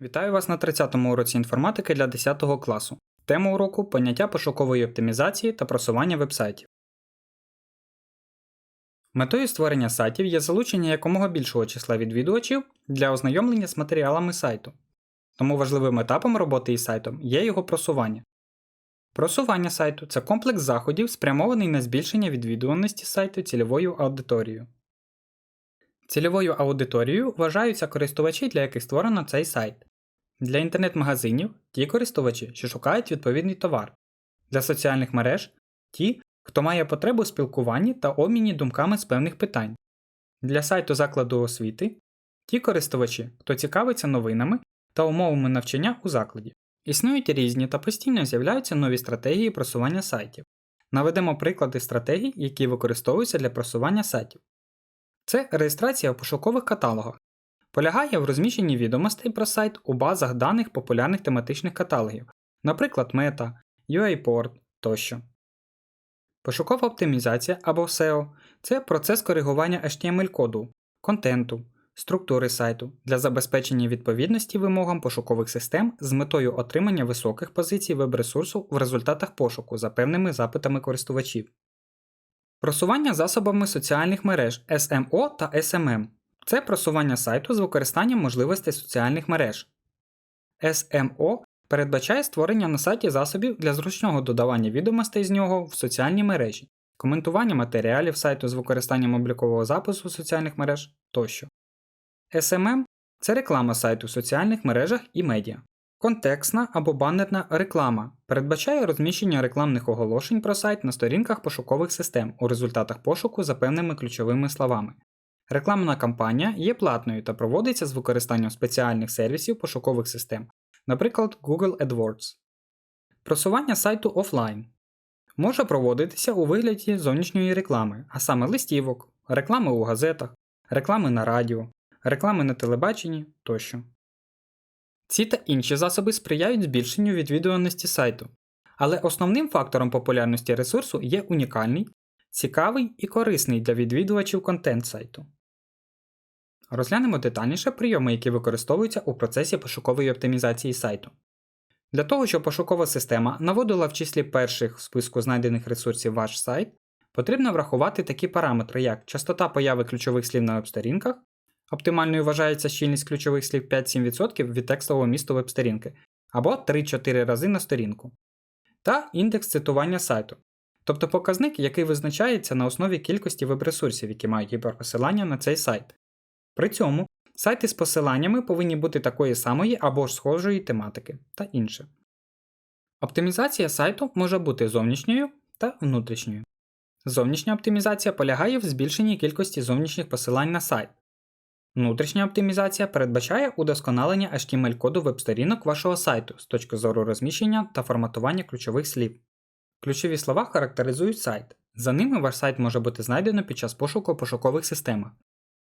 Вітаю вас на 30-му уроці інформатики для 10 класу. Тема уроку поняття пошукової оптимізації та просування вебсайтів. Метою створення сайтів є залучення якомога більшого числа відвідувачів для ознайомлення з матеріалами сайту. Тому важливим етапом роботи із сайтом є його просування. Просування сайту це комплекс заходів, спрямований на збільшення відвідуваності сайту цільовою аудиторією. Цільовою аудиторією вважаються користувачі, для яких створено цей сайт. Для інтернет-магазинів ті користувачі, що шукають відповідний товар. Для соціальних мереж ті, хто має потребу в спілкуванні та обміні думками з певних питань. Для сайту закладу освіти ті користувачі, хто цікавиться новинами та умовами навчання у закладі. Існують різні та постійно з'являються нові стратегії просування сайтів. Наведемо приклади стратегій, які використовуються для просування сайтів. Це реєстрація в пошукових каталогах. Полягає в розміщенні відомостей про сайт у базах даних популярних тематичних каталогів, наприклад, Meta, UIPort тощо. Пошукова оптимізація або SEO це процес коригування HTML-коду, контенту, структури сайту для забезпечення відповідності вимогам пошукових систем з метою отримання високих позицій веб-ресурсу в результатах пошуку за певними запитами користувачів. Просування засобами соціальних мереж SMO та SMM це просування сайту з використанням можливостей соціальних мереж. SMO передбачає створення на сайті засобів для зручного додавання відомостей з нього в соціальні мережі, коментування матеріалів сайту з використанням облікового запису соціальних мереж тощо. SMM це реклама сайту в соціальних мережах і медіа. Контекстна або банерна реклама передбачає розміщення рекламних оголошень про сайт на сторінках пошукових систем у результатах пошуку за певними ключовими словами. Рекламна кампанія є платною та проводиться з використанням спеціальних сервісів пошукових систем, наприклад, Google AdWords. Просування сайту офлайн може проводитися у вигляді зовнішньої реклами, а саме листівок, реклами у газетах, реклами на радіо, реклами на телебаченні тощо. Ці та інші засоби сприяють збільшенню відвідуваності сайту, але основним фактором популярності ресурсу є унікальний, цікавий і корисний для відвідувачів контент сайту. Розглянемо детальніше прийоми, які використовуються у процесі пошукової оптимізації сайту. Для того, щоб пошукова система наводила в числі перших в списку знайдених ресурсів ваш сайт, потрібно врахувати такі параметри, як частота появи ключових слів на веб-сторінках, оптимальною вважається щільність ключових слів 5-7% від текстового місту веб-сторінки, або 3-4 рази на сторінку, та індекс цитування сайту, тобто показник, який визначається на основі кількості веб-ресурсів, які мають гіперпосилання на цей сайт. При цьому сайти з посиланнями повинні бути такої самої або ж схожої тематики та інше. Оптимізація сайту може бути зовнішньою та внутрішньою. Зовнішня оптимізація полягає в збільшенні кількості зовнішніх посилань на сайт. Внутрішня оптимізація передбачає удосконалення HTML-коду веб-сторінок вашого сайту з точки зору розміщення та форматування ключових слів. Ключові слова характеризують сайт. За ними ваш сайт може бути знайдено під час пошуку пошукових системах.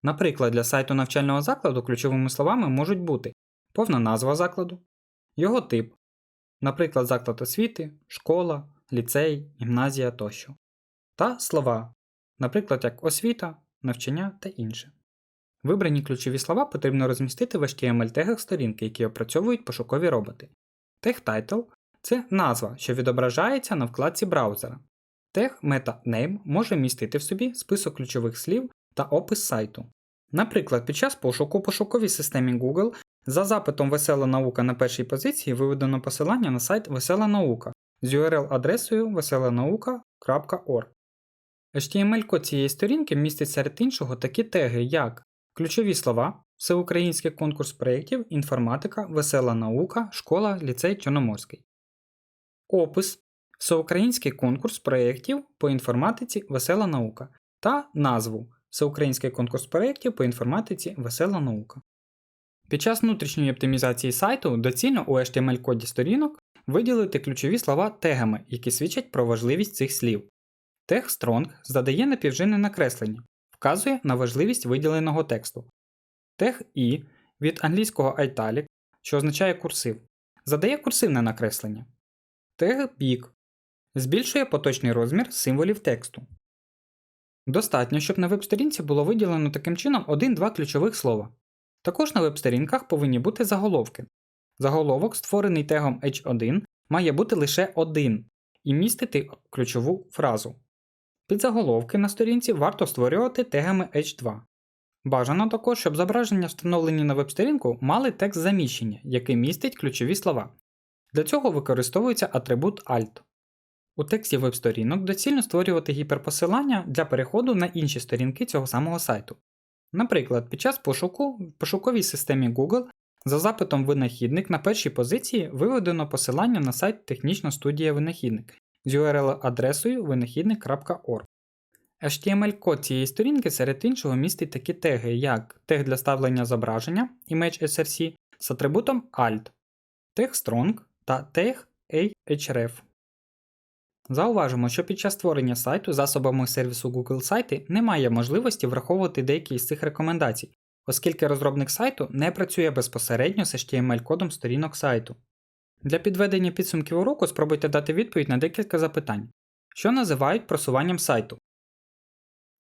Наприклад, для сайту навчального закладу ключовими словами можуть бути повна назва закладу, його тип, наприклад, заклад освіти, школа, ліцей, гімназія тощо, та слова, наприклад, як освіта, навчання та інше. Вибрані ключові слова потрібно розмістити в HTML-тегах сторінки, які опрацьовують пошукові роботи. Тег це назва, що відображається на вкладці браузера. Тег MetaName може містити в собі список ключових слів та опис сайту. Наприклад, під час пошуку у пошуковій системі Google за запитом Весела наука на першій позиції виведено посилання на сайт Весела наука з URL-адресою veselanauka.org. HTML-код цієї сторінки містить серед іншого такі теги, як ключові слова, всеукраїнський конкурс проєктів, інформатика, весела наука, школа, ліцей Чорноморський. Опис Всеукраїнський конкурс проєктів по інформатиці Весела наука та назву Всеукраїнський конкурс проєктів по інформатиці Весела наука. Під час внутрішньої оптимізації сайту доцільно у HTML-коді сторінок виділити ключові слова тегами, які свідчать про важливість цих слів. Тег Strong задає напівжинне накреслення, вказує на важливість виділеного тексту. Тег І від англійського italic, що означає курсив, задає курсивне накреслення. Тег Big збільшує поточний розмір символів тексту. Достатньо, щоб на веб-сторінці було виділено таким чином один-два ключових слова. Також на веб-сторінках повинні бути заголовки. Заголовок, створений тегом H1, має бути лише один і містити ключову фразу. Підзаголовки на сторінці варто створювати тегами H2. Бажано також, щоб зображення, встановлені на веб-сторінку, мали текст заміщення, який містить ключові слова. Для цього використовується атрибут Alt. У тексті веб-сторінок доцільно створювати гіперпосилання для переходу на інші сторінки цього самого сайту. Наприклад, під час пошуку в пошуковій системі Google за запитом винахідник на першій позиції виведено посилання на сайт Технічна студія винахідник з URL-адресою винахідник.org. HTML-код цієї сторінки серед іншого містить такі теги, як тег для ставлення зображення Image SRC з атрибутом alt, тег strong та тег ahref. Зауважимо, що під час створення сайту засобами сервісу Google сайти немає можливості враховувати деякі із цих рекомендацій, оскільки розробник сайту не працює безпосередньо з HTML-кодом сторінок сайту. Для підведення підсумків уроку спробуйте дати відповідь на декілька запитань, що називають просуванням сайту.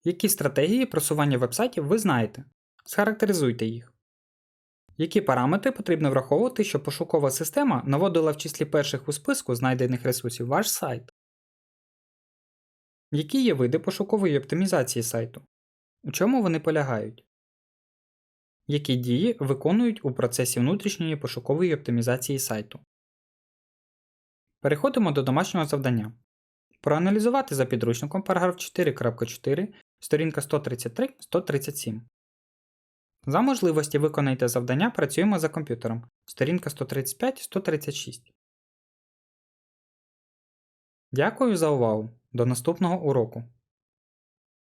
Які стратегії просування вебсайтів ви знаєте? Схарактеризуйте їх. Які параметри потрібно враховувати, щоб пошукова система наводила в числі перших у списку знайдених ресурсів ваш сайт? Які є види пошукової оптимізації сайту? У чому вони полягають? Які дії виконують у процесі внутрішньої пошукової оптимізації сайту? Переходимо до домашнього завдання. Проаналізувати за підручником параграф 4.4, сторінка 133-137. За можливості виконайте завдання працюємо за комп'ютером. Сторінка 135-136. Дякую за увагу. До наступного уроку.